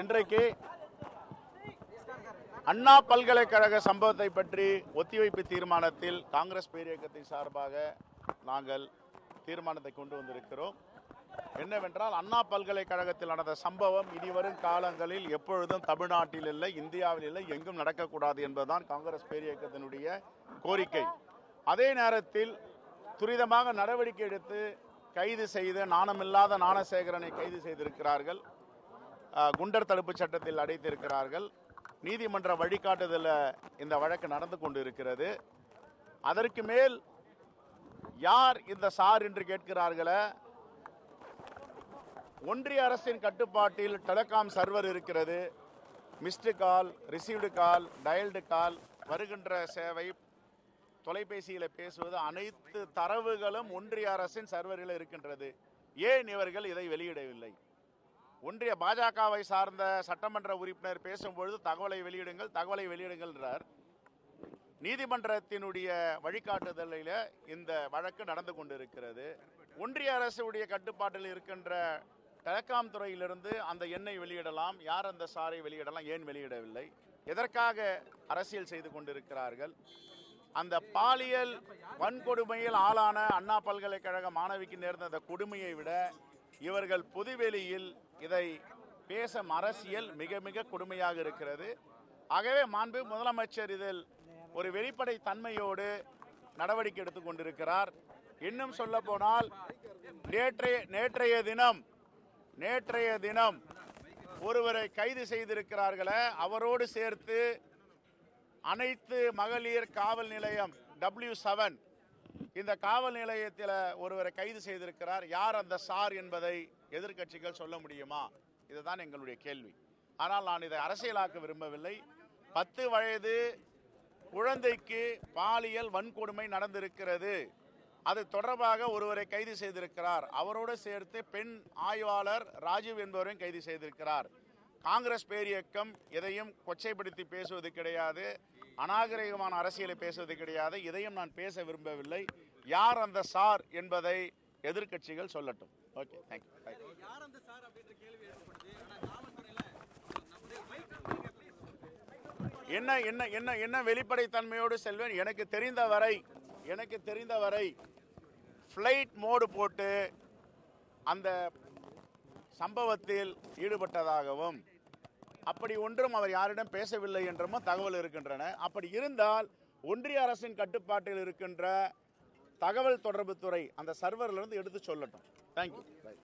இன்றைக்கு அண்ணா பல்கலைக்கழக சம்பவத்தை பற்றி ஒத்திவைப்பு தீர்மானத்தில் காங்கிரஸ் பேரியக்கத்தின் சார்பாக நாங்கள் தீர்மானத்தை கொண்டு வந்திருக்கிறோம். என்னவென்றால் அண்ணா பல்கலைக்கழகத்தில் நடந்த சம்பவம் இனிவரும் காலங்களில் எப்பொழுதும் தமிழ்நாட்டில் இல்லை இந்தியாவில் இல்லை எங்கும் நடக்கக்கூடாது என்பதுதான் காங்கிரஸ் பேரியக்கத்தினுடைய கோரிக்கை. அதே நேரத்தில் துரிதமாக நடவடிக்கை எடுத்து கைது செய்து நாணமில்லாத நாணசேகரனை கைது செய்திருக்கிறார்கள். குண்டர் தடுப்பு சட்டத்தில் அடைத்திருக்கிறார்கள். நீதிமன்ற வழிகாட்டுதலில் இந்த வழக்கு நடந்து கொண்டு இருக்கிறது அதற்கு மேல் யார் இந்த சார் என்று கேட்கிறார்களே? ஒன்றிய அரசின் கட்டுப்பாட்டில் டெலகாம் சர்வர் இருக்கிறது. Missed call received call dialled call வருகின்ற சேவை தொலைபேசியில் பேசுவது அனைத்து தரவுகளும் ஒன்றிய அரசின் சர்வரில் இருக்கின்றது. ஏன் இவர்கள் இதை வெளியிடவில்லை? ஒன்றிய பாஜகவை சார்ந்த சட்டமன்ற உறுப்பினர் பேசும்பொழுது தகவலை வெளியிடுங்கள் தகவலை வெளியிடுங்கள்ன்றார். நீதிமன்றத்தினுடைய வழிகாட்டுதலில் இந்த வழக்கு நடந்து கொண்டிருக்கிறது. ஒன்றிய அரசுடைய கட்டுப்பாட்டில் இருக்கின்ற டெலகாம் துறையிலிருந்து அந்த எண்ணை வெளியிடலாம் யார் அந்த சாரை வெளியிடலாம் ஏன் வெளியிடவில்லை எதற்காக அரசியல் செய்து கொண்டிருக்கிறார்கள். அந்த பாலியல் வன்கொடுமையில் ஆளான அண்ணா பல்கலைக்கழக மாணவிக்கு நேர்ந்த அந்த கொடுமையை விட இவர்கள் பொதுவெளியில் இதை பேசும் அரசியல் மிக மிக கொடுமையாக இருக்கிறது. ஆகவே மாண்பு முதலமைச்சர் இதில் ஒரு வெளிப்படை தன்மையோடு நடவடிக்கை எடுத்துக் கொண்டிருக்கிறார். இன்னும் சொல்ல போனால் நேற்றைய நேற்றைய தினம் நேற்றைய தினம் ஒருவரை கைது செய்திருக்கிறார்களே அவரோடு சேர்த்து அனைத்து மகளிர் காவல் நிலையம் டபிள்யூ செவன் இந்த காவல் நிலையத்தில் ஒருவரை கைது செய்திருக்கிறார். யார் அந்த சார் என்பதை எதிர்கட்சிகள் சொல்ல முடியுமா? இதுதான் எங்களுடைய கேள்வி. ஆனால் நான் இதை அரசியலாக்க விரும்பவில்லை. பத்து வயது குழந்தைக்கு பாலியல் வன்கொடுமை நடந்திருக்கிறது. அது தொடர்பாக ஒருவரை கைது செய்திருக்கிறார். அவரோடு சேர்த்து பெண் ஆய்வாளர் ராஜீவ் என்பவரையும் கைது செய்திருக்கிறார். காங்கிரஸ் பேரியக்கம் எதையும் கொச்சைப்படுத்தி பேசுவது கிடையாது. அநாகரிகமான அரசியலை பேசுவது கிடையாது. இதையும் நான் பேச விரும்பவில்லை. யார் அந்த சார் என்பதை எதிர்க்கட்சிகள் சொல்லட்டும். ஓகே தேங்க்யூ என்ன என்ன என்ன என்ன வெளிப்படைத்தன்மையோடு செல்வேன்? எனக்கு தெரிந்த வரை எனக்கு தெரிந்த வரை ஃப்ளைட் மோடு போட்டு அந்த சம்பவத்தில் ஈடுபட்டதாகவும் அப்படி ஒன்றும் அவர் யாரிடம் பேசவில்லை என்றமோ தகவல் இருக்கின்றன. அப்படி இருந்தால் ஒன்றிய அரசின் கட்டுப்பாட்டில் இருக்கின்ற தகவல் தொடர்புத்துறை அந்த சர்வரிலிருந்து எடுத்து சொல்லட்டும். தேங்க்யூ